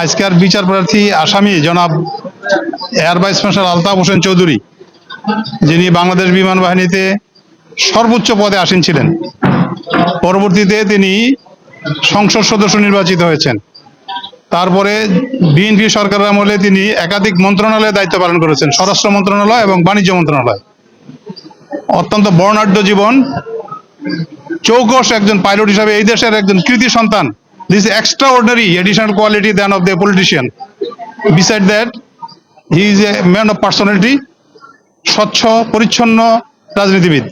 আজকের বিচার প্রার্থী আসামি জনাব air vice marshal Altaf Hossain Chowdhury, যিনি বাংলাদেশ বিমান বাহিনীতে সর্বোচ্চ পদে আসীন ছিলেন। পরবর্তীতে তিনি সংসদ সদস্য নির্বাচিত হয়েছেন। তারপরে বিএনপি সরকারের আমলে তিনি একাধিক মন্ত্রণালয়ে দায়িত্ব পালন করেছেন, স্বরাষ্ট্র মন্ত্রণালয় এবং বাণিজ্য মন্ত্রণালয়। অত্যন্ত বর্ণাঢ্য জীবন, চৌকস একজন পাইলট হিসাবে এই দেশের একজন কৃতি সন্তান extraordinary additional quality than of the politician beside that he is a man of personality স্বচ্ছ, পরিচ্ছন্ন রাজনীতিবিদ।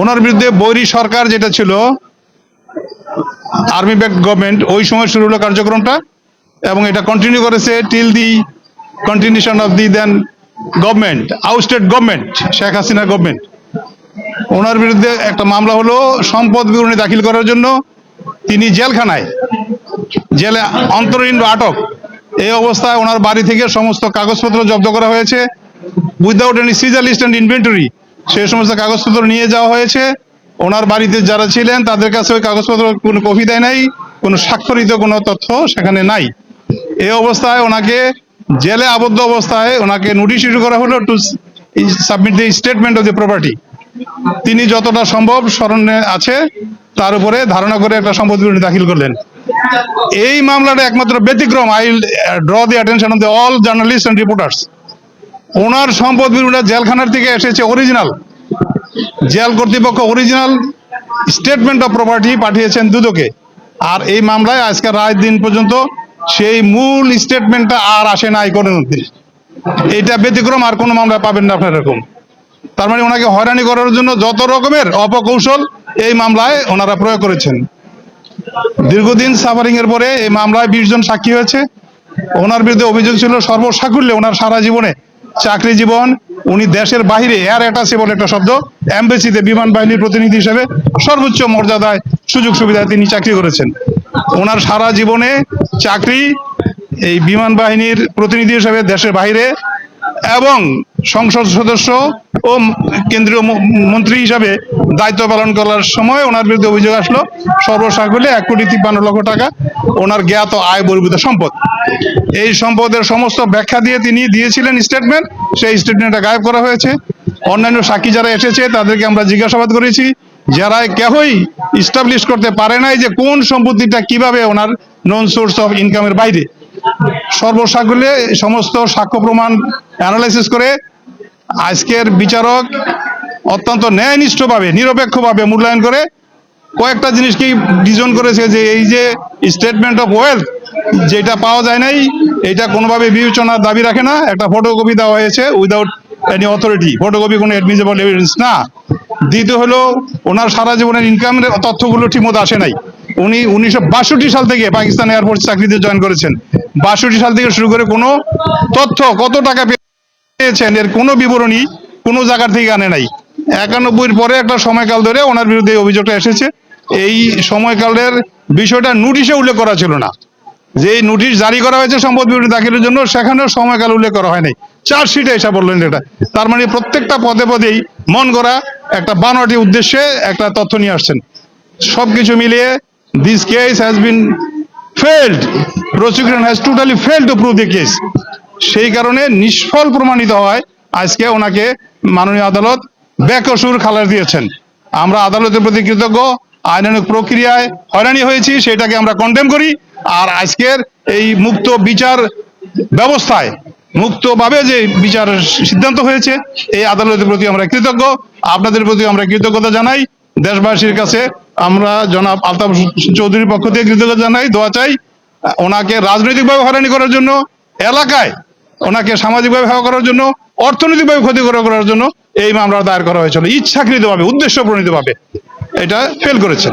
ওনার বিরুদ্ধে বৈরী সরকার যেটা ছিল আর্মি ব্যাক গভর্নমেন্ট ওই সময় শুরু হলো কার্যক্রমটা এবং এটা কন্টিনিউ করেছে till the continuation of the then government ousted government Sheikh Hasina government ওনার বিরুদ্ধে একটা মামলা হলো, সম্পদ বিবরণী দাখিল করার জন্য তিনি জেলখানায়, জেলে অন্তরীণ আটক। এই অবস্থায় ওনার বাড়ি থেকে সমস্ত কাগজপত্র জব্দ করা হয়েছে। Without any seizure list and inventory সেই সমস্ত কাগজপত্র নিয়ে যাওয়া হয়েছে। ওনার বাড়িতে যারা ছিলেন, তাদের কাছে ওই কাগজপত্র কোনো কপি দেয় নাই, কোনো স্বাক্ষরিত কোনো তথ্য সেখানে নাই। এই অবস্থায় ওনাকে জেলে আবদ্ধ অবস্থায় ওনাকে নোটিশ ইস্যু করা হলো to submit the statement of the property তিনি যতটা সম্ভব স্মরণে আছে তার উপরে ধারণা করে একটা সম্পদ বিবরণী দাখিল করলেন। এই মামলাটা একমাত্র ব্যতিক্রম। I draw the attention of the all journalist and reporters ওনার সম্পদ বিবরণীটা জেলখানার থেকে এসেছে অরিজিনাল জেল কর্তৃপক্ষ অরিজিনাল স্টেটমেন্ট অফ প্রপার্টি পাঠিয়েছেন দুদকে। আর এই মামলায় আজকের রায় দিন পর্যন্ত সেই মূল স্টেটমেন্টটা আর আসে নাই কোনো এটা ব্যতিক্রম, আর কোনো মামলায় পাবেন না আপনার এরকম। তার মানে ওনাকে হয়রানি করার জন্য যত রকমের অপকৌশল এই মামলায় ওনারা প্রয়োগ করেছেন। দীর্ঘদিন সাফারিং এর পরে এই মামলায় বিশ জন সাক্ষী হয়েছে। ওনার বিরুদ্ধে অভিযোগ ছিল সর্বসাকুল্যে ওনার সারা জীবনে চাকরি জীবন, উনি দেশের বাইরে এয়ার অ্যাটাসে বলে একটা শব্দ এমবেসিতে বিমান বাহিনীর প্রতিনিধি হিসেবে সর্বোচ্চ মর্যাদায় সুযোগ সুবিধায় তিনি চাকরি করেছেন। ওনার সারা জীবনে চাকরি এই বিমান বাহিনীর প্রতিনিধি হিসেবে দেশের বাইরে এবং সংসদ সদস্য ও কেন্দ্রীয় মন্ত্রী হিসাবে দায়িত্ব পালন করার সময় ওনার বিরুদ্ধে অভিযোগ আসলো সর্বসাকুল্যে এক কোটি তিপ্পান্ন লক্ষ টাকা ওনার জ্ঞাত আয় বর্বিত সম্পদ। এই সম্পদের সমস্ত ব্যাখ্যা দিয়ে তিনি দিয়েছিলেন স্টেটমেন্ট সেই স্টেটমেন্টটা গায়েব করা হয়েছে। অন্যান্য সাক্ষী যারা এসেছে, তাদেরকে আমরা জিজ্ঞাসাবাদ করেছি। যারা কেহই ইস্টাবলিশ করতে পারে নাই যে কোন সম্পত্তিটা কীভাবে ওনার নন সোর্স অফ ইনকামের বাইরে। সর্বসাকুল্যে সমস্ত সাক্ষ্য প্রমাণ অ্যানালাইসিস করে আজকের বিচারক অত্যন্ত ন্যায়নিষ্ঠভাবে, নিরপেক্ষভাবে মূল্যায়ন করে কয়েকটা জিনিসকেই ডিজন করেছে যে এই যে স্টেটমেন্ট অফ ওয়েলথ যেটা পাওয়া যায় নাই, এটা কোনোভাবে বিবেচনার দাবি রাখে না। একটা ফটোকপি দেওয়া হয়েছে উইদাউট এনি অথরিটি ফটোকপি কোনো অ্যাডমিজেবল এভিডেন্স না। দ্বিতীয় হলো, ওনার সারা জীবনের ইনকামের তথ্যগুলো ঠিকমতো আসে নাই। উনি উনিশশো বাষট্টি সাল থেকে পাকিস্তান এয়ারফোর্স চাকরিতে জয়েন করেছেন। বাষট্টি সাল থেকে শুরু করে কোনো তথ্য কত টাকা পেয়েছেন, এর কোনো বিবরণী কোনো জায়গার থেকে আনে নাই। একানব্বইয়ের পরে একটা সময়কাল ধরে ওনার বিরুদ্ধে অভিযোগটা এসেছে। এই সময়কালের বিষয়টা নোটিশে উল্লেখ করা ছিল না। যে নোটিশ জারি করা হয়েছে সম্পদ বিবরণী দাখিলের জন্য সেখানেও সময়কাল উল্লেখ করা হয় নাই চার্জশিটে এসে বললেন এটা। তার মানে প্রত্যেকটা পদে পদেই মন করা একটা বানোয়াটি উদ্দেশ্যে একটা তথ্য নিয়ে আসছেন। সবকিছু মিলিয়ে this case has been failed prosecution has totally fail to prove the case সেই কারণে নিষ্ফল প্রমাণিত হয় আজকে ওনাকে মাননীয় আদালত বেকসুর খালাস দিয়েছেন। আমরা আদালতের প্রতি কৃতজ্ঞ আইনানুক প্রক্রিয়ায় হয়রানি হয়েছি, সেটাকে আমরা কন্ডেম করি। আর আজকের এই মুক্ত বিচার ব্যবস্থায়, মুক্তভাবে যে বিচার সিদ্ধান্ত হয়েছে, এই আদালতের প্রতি আমরা কৃতজ্ঞ। আপনাদের প্রতি আমরা কৃতজ্ঞতা জানাই। দেশবাসীর কাছে আমরা জনাব আলতাফ চৌধুরীর পক্ষ থেকে কৃতজ্ঞতা জানাই, দোয়া চাই। ওনাকে রাজনৈতিকভাবে হয়রানি করার জন্য, এলাকায় ওনাকে সামাজিকভাবে হওয়া করার জন্য, অর্থনৈতিকভাবে ক্ষতি করার জন্য এই মামলা দায়ের করা হয়েছিল। ইচ্ছাকৃতভাবে উদ্দেশ্য প্রণীতভাবে এটা ফেল করেছেন